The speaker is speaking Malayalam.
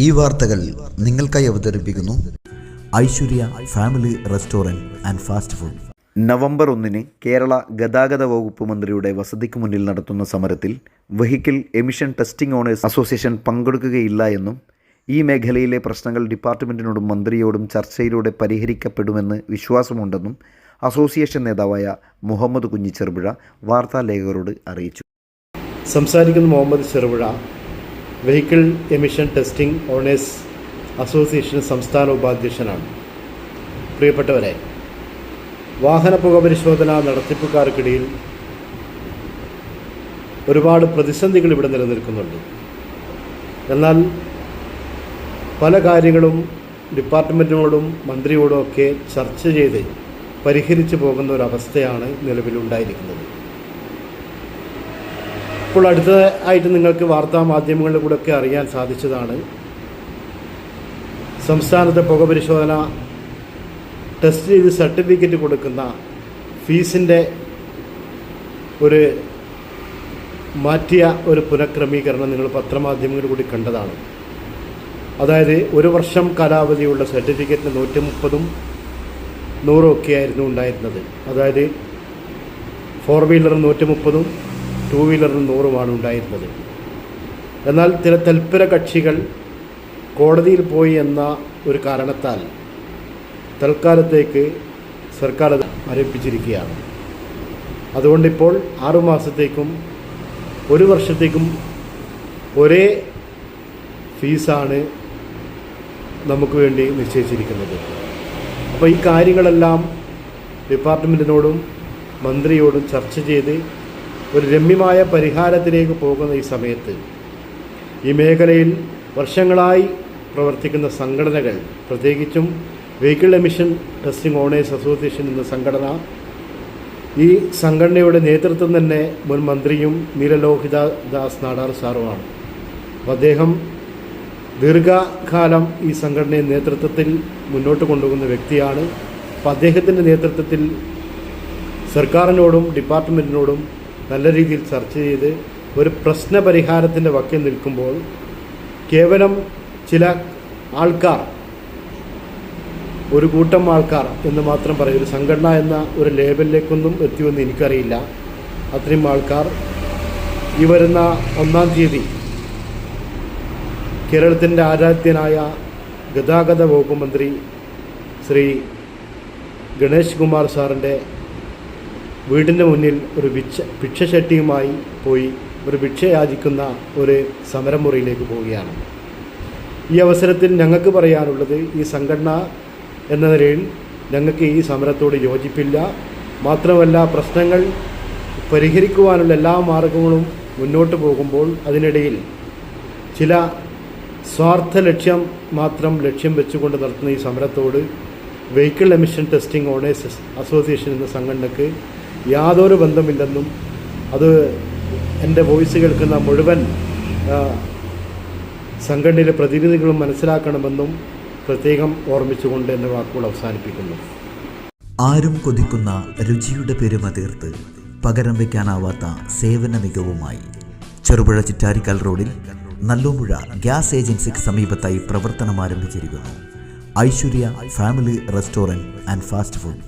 ഈ വാർത്തകൾ നിങ്ങൾക്കായി അവതരിപ്പിക്കുന്നു Aishwarya family restaurant and fast food. November ഒന്നിന് കേരള ഗതാഗത വകുപ്പ് മന്ത്രിയുടെ വസതിക്ക് മുന്നിൽ നടത്തുന്ന സമരത്തിൽ vehicle emission testing owners association പങ്കെടുക്കുകയില്ല എന്നും ഈ മേഖലയിലെ പ്രശ്നങ്ങൾ ഡിപ്പാർട്ട്മെന്റിനോടും മന്ത്രിയോടും ചർച്ചയിലൂടെ പരിഹരിക്കപ്പെടുമെന്ന് വിശ്വാസമുണ്ടെന്നും അസോസിയേഷൻ നേതാവായ മുഹമ്മദ് കുഞ്ഞി ചെറുപുഴ വാർത്താലേഖകരോട് അറിയിച്ചു. സംസാരിക്കുന്ന Muhammad Cherupuzha vehicle emission testing owners association സംസ്ഥാന ഉപാധ്യക്ഷനാണ് പ്രിയപ്പെട്ടവരെ വാഹന പുക പരിശോധന നടത്തിപ്പുകാർക്കിടയിൽ ഒരുപാട് പ്രതിസന്ധികൾ ഇവിടെ നിലനിൽക്കുന്നുണ്ട്. എന്നാൽ പല കാര്യങ്ങളും ഡിപ്പാർട്ട്മെന്റിനോടും മന്ത്രിയോടും ഒക്കെ ചർച്ച ചെയ്ത് പരിഹരിച്ചു പോകുന്ന ഒരവസ്ഥയാണ് നിലവിലുണ്ടായിരിക്കുന്നത്. ഇപ്പോൾ അടുത്തതായിട്ട് നിങ്ങൾക്ക് വാർത്താ മാധ്യമങ്ങളിലൂടെ കൂടെ ഒക്കെ അറിയാൻ സാധിച്ചതാണ്. സംസ്ഥാനത്തെ പുക പരിശോധന ടെസ്റ്റ് ചെയ്ത് സർട്ടിഫിക്കറ്റ് കൊടുക്കുന്ന ഫീസിന്റെ ഒരു മാറ്റിയ ഒരു പുനഃക്രമീകരണം നിങ്ങൾ പത്രമാധ്യമങ്ങളിൽ കൂടി കണ്ടതാണ്. അതായത് ഒരു വർഷം കാലാവധിയുള്ള സർട്ടിഫിക്കറ്റിന് നൂറ്റി മുപ്പതും നൂറും ഒക്കെ ആയിരുന്നു ഉണ്ടായിരുന്നത്. അതായത് ഫോർ വീലർ നൂറ്റി മുപ്പതും ടൂ വീലറിന് നൂറുമാണ് ഉണ്ടായിരുന്നത്. എന്നാൽ ചില തൽപര കക്ഷികൾ കോടതിയിൽ പോയി എന്ന ഒരു കാരണത്താൽ തൽക്കാലത്തേക്ക് സർക്കാർ ആരോപിച്ചിരിക്കുകയാണ്. അതുകൊണ്ടിപ്പോൾ ആറുമാസത്തേക്കും ഒരു വർഷത്തേക്കും ഒരേ ഫീസാണ് നമുക്ക് വേണ്ടി നിശ്ചയിച്ചിരിക്കുന്നത്. അപ്പോൾ ഈ കാര്യങ്ങളെല്ലാം ഡിപ്പാർട്ട്മെന്റിനോടും മന്ത്രിയോടും ചർച്ച ചെയ്ത് ഒരു രമ്യമായ പരിഹാരത്തിലേക്ക് പോകുന്ന ഈ സമയത്ത് ഈ മേഖലയിൽ വർഷങ്ങളായി പ്രവർത്തിക്കുന്ന സംഘടനകൾ പ്രത്യേകിച്ചും vehicle emission testing owners association എന്ന സംഘടന ഈ സംഘടനയുടെ നേതൃത്വം തന്നെ മുൻ മന്ത്രിയും നീലലോഹിത ദാസ് നാടാർ സാറുമാണ്. അപ്പോൾ അദ്ദേഹം ദീർഘകാലം ഈ സംഘടനയെ നേതൃത്വത്തിൽ മുന്നോട്ട് കൊണ്ടുപോകുന്ന വ്യക്തിയാണ്. അപ്പോൾ അദ്ദേഹത്തിന്റെ നേതൃത്വത്തിൽ സർക്കാരിനോടും ഡിപ്പാർട്ട്മെന്റിനോടും നല്ല രീതിയിൽ ചർച്ച ചെയ്ത് ഒരു പ്രശ്ന പരിഹാരത്തിന്റെ വക്കിൽ നിൽക്കുമ്പോൾ കേവലം ചില ആൾക്കാർ ഒരു കൂട്ടം ആൾക്കാർ എന്ന് മാത്രം പറയും. ഒരു സംഘടന എന്ന ഒരു ലേബലിലേക്കൊന്നും എത്തിയെന്ന് എനിക്കറിയില്ല. അത്രയും ആൾക്കാർ ഈ വരുന്ന ഒന്നാം തീയതി കേരളത്തിന്റെ ആരാധ്യനായ ഗതാഗത വകുപ്പ് മന്ത്രി ശ്രീ ഗണേഷ് കുമാർ സാറിന്റെ വീടിന്റെ മുന്നിൽ ഒരു ഭിക്ഷ ഭിക്ഷശട്ടിയുമായി പോയി ഒരു ഭിക്ഷ യാചിക്കുന്ന ഒരു സമരമുറിയിലേക്ക് പോവുകയാണ്. ഈ അവസരത്തിൽ ഞങ്ങൾക്ക് പറയാനുള്ളത് ഈ സംഘടന എന്ന നിലയിൽ ഞങ്ങൾക്ക് ഈ സമരത്തോട് യോജിപ്പില്ല. മാത്രമല്ല പ്രശ്നങ്ങൾ പരിഹരിക്കുവാനുള്ള എല്ലാ മാർഗങ്ങളും മുന്നോട്ട് പോകുമ്പോൾ അതിനിടയിൽ ചില സ്വാർത്ഥ ലക്ഷ്യം മാത്രം ലക്ഷ്യം വെച്ചുകൊണ്ട് നടത്തുന്ന ഈ സമരത്തോട് vehicle emission testing owners association എന്ന സംഘടനയ്ക്ക് യാതൊരു ബന്ധമില്ലെന്നും അത് എന്റെ വോയിസ് കേൾക്കുന്ന മുഴുവൻ സംഘടനയിലെ പ്രതിനിധികളും മനസ്സിലാക്കണമെന്നും പ്രത്യേകം ഓർമ്മിച്ചുകൊണ്ട് എന്റെ വാക്കുകൾ അവസാനിപ്പിക്കുന്നു. ആരും കൊതിക്കുന്ന രുചിയുടെ പെരുമ തീർത്ത് പകരം വയ്ക്കാനാവാത്ത സേവന മികവുമായി ചെറുപുഴ ചിറ്റാരിക്കൽ റോഡിൽ നല്ലോമ്പുഴ ഗ്യാസ് ഏജൻസിക്ക് സമീപത്തായി പ്രവർത്തനം ആരംഭിച്ചിരിക്കുന്നു. Aishwarya family restaurant and fast food.